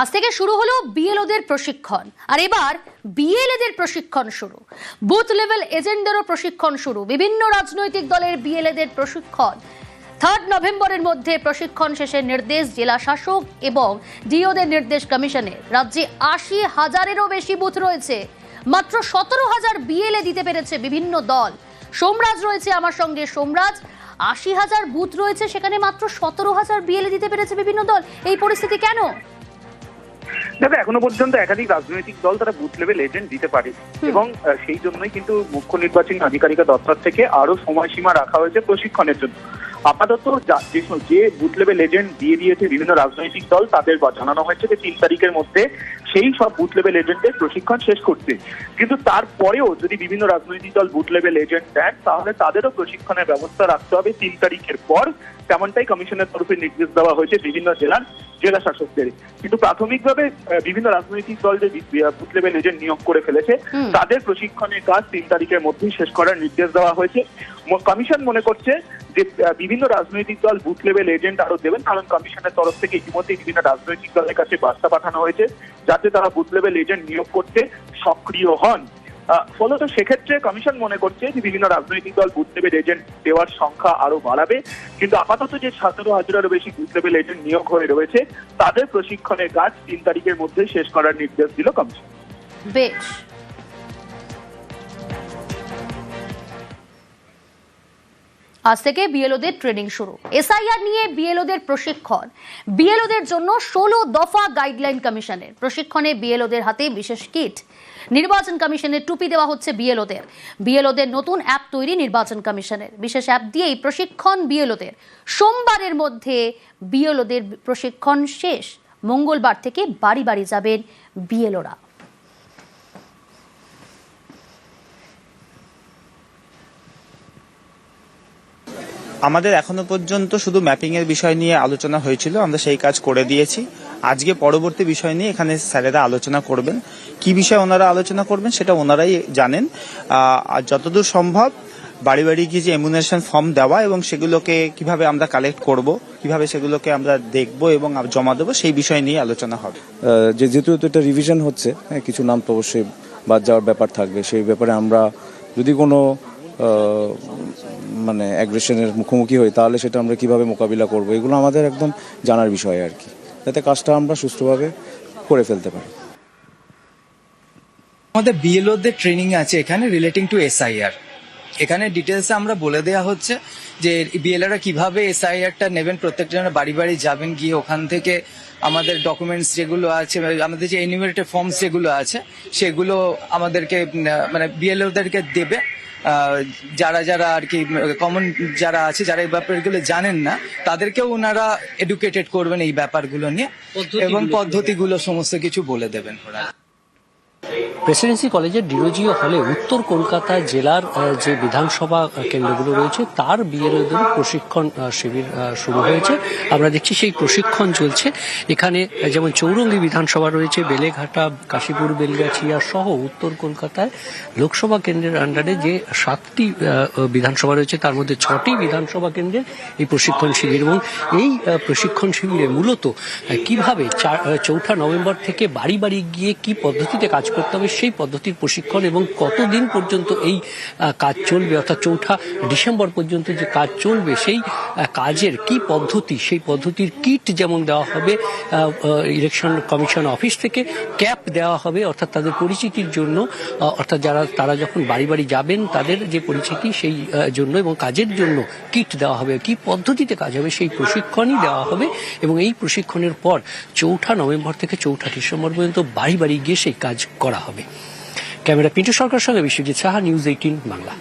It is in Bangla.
আজ থেকে শুরু হলো বিএলওদের প্রশিক্ষণ। আর এবার বিএলএদের প্রশিক্ষণ শুরু। বুথ লেভেল এজেন্টদেরও প্রশিক্ষণ শুরু। বিভিন্ন রাজনৈতিক দলের বিএলএদের প্রশিক্ষণ। থার্ড নভেম্বরের মধ্যে প্রশিক্ষণ শেষের নির্দেশ জেলা শাসক এবং ডিওদের নির্দেশ কমিশনের। রাজ্যে আশি হাজারেরও বেশি বুথ রয়েছে। মাত্র সতেরো হাজার বিএলএ দিতে পেরেছে বিভিন্ন দল। সোমরাজ রয়েছে আমার সঙ্গে। সোমরাজ, আশি হাজার বুথ রয়েছে সেখানে মাত্র সতেরো হাজার বিএলএ দিতে পেরেছে বিভিন্ন দল। এই পরিস্থিতি কেন? দেখো এখনও পর্যন্ত একাধিক রাজনৈতিক দল তারা বুথ লেভেল এজেন্ট দিতে পারে। এবং সেই জন্যই কিন্তু মুখ্য নির্বাচনী আধিকারিকের দপ্তর থেকে আরও সময়সীমা রাখা হয়েছে প্রশিক্ষণের জন্য। আপাতত যে বুথ লেভেল এজেন্ট দিয়ে দিয়েছে বিভিন্ন রাজনৈতিক দল তাদের জানানো হয়েছে যে তিন তারিখের মধ্যে সেই সব বুথ লেভেল এজেন্টের প্রশিক্ষণ শেষ করতে। কিন্তু তারপরেও যদি বিভিন্ন রাজনৈতিক দল বুথ লেভেল এজেন্ট দেন তাহলে তাদেরও প্রশিক্ষণের ব্যবস্থা রাখতে হবে তিন তারিখের পর। তেমনটাই কমিশনের তরফে নির্দেশ দেওয়া হয়েছে বিভিন্ন জেলার জেলা শাসকদের। কিন্তু প্রাথমিকভাবে বিভিন্ন রাজনৈতিক দল যে বুথ লেভেল এজেন্ট নিয়োগ করে ফেলেছে তাদের প্রশিক্ষণের কাজ তিন তারিখের মধ্যেই শেষ করার নির্দেশ দেওয়া হয়েছে। কমিশন মনে করছে যে বিভিন্ন রাজনৈতিক দল বুথ লেভেল এজেন্ট আরও দেবেন কারণ কমিশনের তরফ থেকে ইতিমধ্যেই বিভিন্ন রাজনৈতিক দলের কাছে বার্তা পাঠানো হয়েছে যাতে তারা বুথ লেভেল এজেন্ট নিয়োগ করতে সক্রিয় হন। ফলত সেক্ষেত্রে কমিশন মনে করছে যে বিভিন্ন রাজনৈতিক দল বুথ লেভেল এজেন্ট দেওয়ার সংখ্যা আরও বাড়াবে। কিন্তু আপাতত যে সতেরো হাজারেরও বেশি বুথ লেভেল এজেন্ট নিয়োগ হয়ে রয়েছে, তাদের প্রশিক্ষণের কাজ তিন তারিখের মধ্যে শেষ করার নির্দেশ দিল কমিশন বেশ। আজ থেকে বিএলওদের ট্রেনিং শুরু। এসআইআর নিয়ে বিএলওদের প্রশিক্ষণ। বিএলওদের জন্য ষোলো দফা গাইডলাইন কমিশনের প্রশিক্ষণে বিএলওদের হাতে বিশেষ কিট নির্বাচন কমিশনের টুপি দেওয়া হচ্ছে বিএলওদের। বিএলওদের নতুন অ্যাপ তৈরি নির্বাচন কমিশনের বিশেষ অ্যাপ দিয়েই প্রশিক্ষণ বিএলওদের। সোমবারের মধ্যে বিএলওদের প্রশিক্ষণ শেষ। মঙ্গলবার থেকে বাড়ি বাড়ি যাবেন বিএলওরা। আমাদের এখনও পর্যন্ত শুধু ম্যাপিং এর বিষয় নিয়ে আলোচনা হয়েছিল আমরা সেই কাজ করে দিয়েছি। আজকে পরবর্তী বিষয় নিয়ে এখানে স্যারেরা আলোচনা করবেন। কি বিষয় ওনারা আলোচনা করবেন সেটা ওনারাই জানেন। আর যতদূর সম্ভব বাড়ি বাড়ি গিয়ে যে এমুনেশন ফর্ম দেওয়া এবং সেগুলোকে কীভাবে আমরা কালেক্ট করব কীভাবে সেগুলোকে আমরা দেখব এবং জমা দেবো সেই বিষয় নিয়ে আলোচনা হবে। যে যেহেতু এটা রিভিশন হচ্ছে হ্যাঁ, কিছু নাম তো অবশ্যই বাদ যাওয়ার ব্যাপার থাকবে। সেই ব্যাপারে আমরা যদি কোনো মানে অ্যাগ্রেশনের মুখোমুখি হই, তাহলে সেটা আমরা কীভাবে মোকাবিলা করব? এগুলো আমাদের একদম জানার বিষয় আর কি। যাতে কাজটা আমরা সুষ্ঠুভাবে করে ফেলতে পারি। আমাদের বিএলওদের ট্রেনিং আছে এখানে রিলেটিং টু এসআইআর এখানে ডিটেলসে আমরা বলে দেওয়া হচ্ছে যে বিএলআরা কীভাবে এসআইআরটা নেবেন, প্রত্যেকটা বাড়ি বাড়ি যাবেন, গিয়ে ওখান থেকে আমাদের ডকুমেন্টস যেগুলো আছে, আমাদের যে এনিমেটেড ফর্মস যেগুলো আছে, সেগুলো আমাদেরকে মানে বিএলওদেরকে দেবে। যারা যারা আর কি কমন যারা আছে যারা এই ব্যাপারগুলো জানেন না তাদেরকেও ওনারা এডুকেটেড করবেন এই ব্যাপারগুলো নিয়ে এবং পদ্ধতিগুলো সমস্ত কিছু বলে দেবেন ওরা। প্রেসিডেন্সি কলেজের ডিরোজিও হলে উত্তর কলকাতা জেলার যে বিধানসভা কেন্দ্রগুলো রয়েছে, তার বিএলওদের প্রশিক্ষণ শিবির শুরু হয়েছে। আমরা দেখছি সেই প্রশিক্ষণ চলছে। এখানে যেমন চৌরঙ্গি বিধানসভা রয়েছে, বেলেঘাটা, কাশীপুর, বেলগাছিয়া সহ উত্তর কলকাতায় লোকসভা কেন্দ্রের আন্ডারে যে সাতটি বিধানসভা রয়েছে, তার মধ্যে ছটি বিধানসভা কেন্দ্রে এই প্রশিক্ষণ শিবির এবং এই প্রশিক্ষণ শিবিরে মূলত কীভাবে চৌঠা নভেম্বর থেকে বাড়ি বাড়ি গিয়ে কি পদ্ধতিতে কাজ করতে হবে সেই পদ্ধতির প্রশিক্ষণ এবং কতদিন পর্যন্ত এই কাজ চলবে, অর্থাৎ চৌঠা ডিসেম্বর পর্যন্ত যে কাজ চলবে, সেই কাজের কি পদ্ধতি, সেই পদ্ধতির কিট যেমন দেওয়া হবে ইলেকশন কমিশন অফিস থেকে ক্যাপ দেওয়া হবে, অর্থাৎ তাদের পরিচিতির জন্য অর্থাৎ যারা, তারা যখন বাড়ি বাড়ি যাবেন, তাদের যে পরিচিতি সেই জন্য এবং কাজের জন্য কিট দেওয়া হবে, কি পদ্ধতিতে কাজ হবে সেই প্রশিক্ষণই দেওয়া হবে এবং এই প্রশিক্ষণের পর চৌঠা নভেম্বর থেকে চৌঠা ডিসেম্বর পর্যন্ত বাড়ি বাড়ি গিয়ে সেই কাজ করা হবে। ক্যামেরা পিন্টু সরকার সঙ্গে বিশ্বজিৎ সাহা নিউজ এইটিন বাংলা।